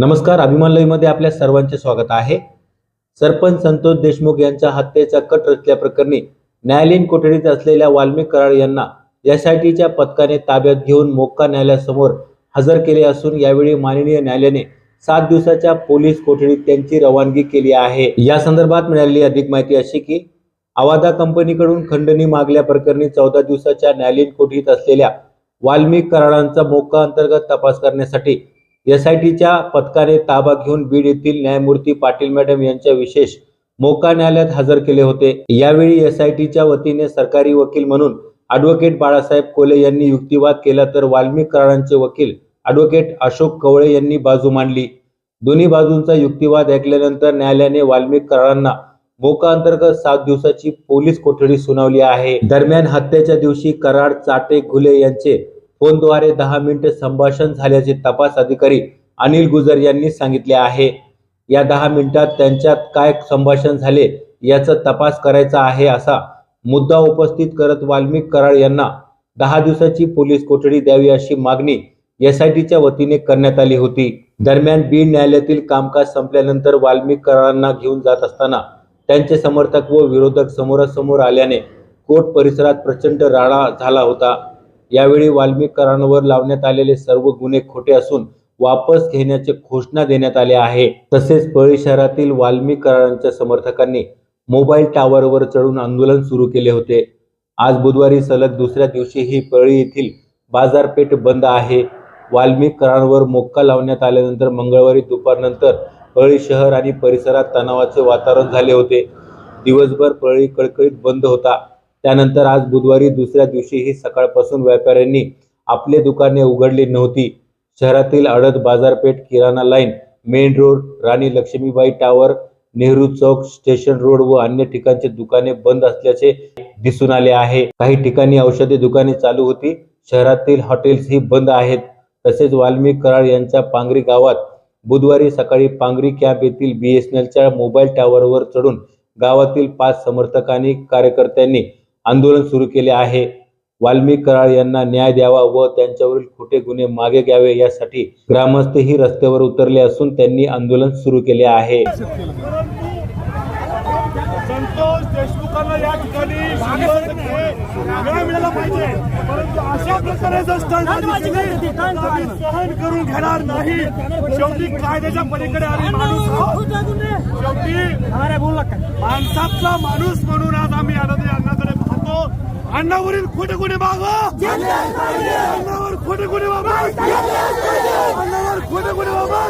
नमस्कार अभिमान लईमध्ये आपल्या सर्वांचे स्वागत आहे. सरपंच संतोष देशमुख यांच्या हत्येचा कट रचल्याप्रकरणी न्यायालयीन कोठडीत असलेल्या वाल्मिक कराड यांना एसआयटीच्या पथकाने ताब्यात घेऊन मोक्का न्यायालयासमोर हजर केले असून यावेळी माननीय न्यायालयाने सात दिवसाच्या पोलीस कोठडीत त्यांची रवानगी केली आहे. या संदर्भात मिळालेली अधिक माहिती अशी की आवादा कंपनीकडून खंडणी मागल्या प्रकरणी चौदा दिवसाच्या न्यायालयीन कोठडीत असलेल्या वाल्मिक कराडांचा मोक्का अंतर्गत तपास करण्यासाठी एसआयटीच्या पथकाने ताबा घेऊन बीड येथील न्यायमूर्ती पाटील मॅडम यांच्या विशेष मोका न्यायालयात हजर केले होते. यावेळी एसआयटीच्या वतीने सरकारी वकील म्हणून अॅडव्होकेट बाळासाहेब कोले यांनी युक्तिवाद केला तर वाल्मिक कराडांचे वकील ऍडव्होकेट अशोक कवळे यांनी बाजू मांडली. दोन्ही बाजूंचा युक्तिवाद ऐकल्यानंतर न्यायालयाने वाल्मिक कराडांना मोका अंतर्गत सात दिवसाची पोलीस कोठडी सुनावली आहे. दरम्यान हत्येच्या दिवशी कराड चाटे घुले यांचे फोनद्वारे दहा मिनिटे संभाषण झाल्याचे तपास अधिकारी अनिल गुजर यांनी सांगितले आहे. या दहा मिनिटात त्यांच्यात काय संभाषण झाले याचा तपास करायचा आहे असा मुद्दा उपस्थित करत वाल्मिक कराड यांना दहा दिवसाची पोलीस कोठडी द्यावी अशी मागणी एसआयटीच्या वतीने करण्यात आली होती. दरम्यान बीड न्यायालयातील कामकाज संपल्यानंतर वाल्मिक कराडांना घेऊन जात असताना त्यांचे समर्थक व विरोधक समोरासमोर आल्याने कोर्ट परिसरात प्रचंड राडा झाला होता. यावेळी वाल्मिकरांवर लावण्यात आलेले सर्व गुन्हे खोटे असून वापस घेण्याचे घोषणा देण्यात आले आहे. तसेच पळी शहरातील वाल्मिक समर्थकांनी मोबाईल टॉवरवर चढून आंदोलन सुरू केले होते. आज बुधवारी सलग दुसऱ्या दिवशी ही पळी येथील बाजारपेठ बंद आहे. वाल्मीकरांवर मोक्का लावण्यात आल्यानंतर मंगळवारी दुपारनंतर पळी शहर आणि परिसरात तणावाचे वातावरण झाले होते. दिवसभर पळी कळकळीत बंद होता. त्यानंतर आज बुधवारी दुसऱ्या दिवशीही सकाळपासून व्यापाऱ्यांनी आपले दुकाने उघडली नव्हती. शहरातील अडद बाजारपेठ किराणा line main road Rani Laxmibai tower Nehru Chowk station road व अन्य ठिकाणचे दुकाने बंद असल्याचे दिसून आले आहे. काही ठिकाणी औषधी दुकाने चालू होती. शहरातील हॉटेल्स ही बंद आहेत. तसेच वाल्मिक कराड यांच्या पांगरी गावात बुधवारी सकाळी पांगरी कॅम्प येथील बीएसएनएलच्या मोबाईल टॉवरवर चढून गावातील पाच समर्थकांनी कार्यकर्त्यांनी आंदोलन सुरू केले आहे. वाल्मिक कराड यांना न्याय द्यावा व त्यांच्यावरील खोटे गुन्हे मागे घ्यावे यासाठी ग्रामस्थही रस्त्यावर उतरले असून त्यांनी आंदोलन सुरू केले आहे. संतोष देशमुखांना या ठिकाणी शंभर टक्के न्याय मिळाला पाहिजे. परंतु अशा प्रकारे जर स्टंट झाली तर आम्ही सहन करून घेणार नाही. शेवटी कायद्याच्या पलीकडे आम्ही माणूस आहोत. शेवटी माणसातला माणूस म्हणून आज आम्ही आनंदी अण्णाकडे पाहतो अण्णावरील खोटे गुन्हे मागवा अण्णावर खोटे गुन्हे बाबा अण्णावर खोटे गुन्हे बाबा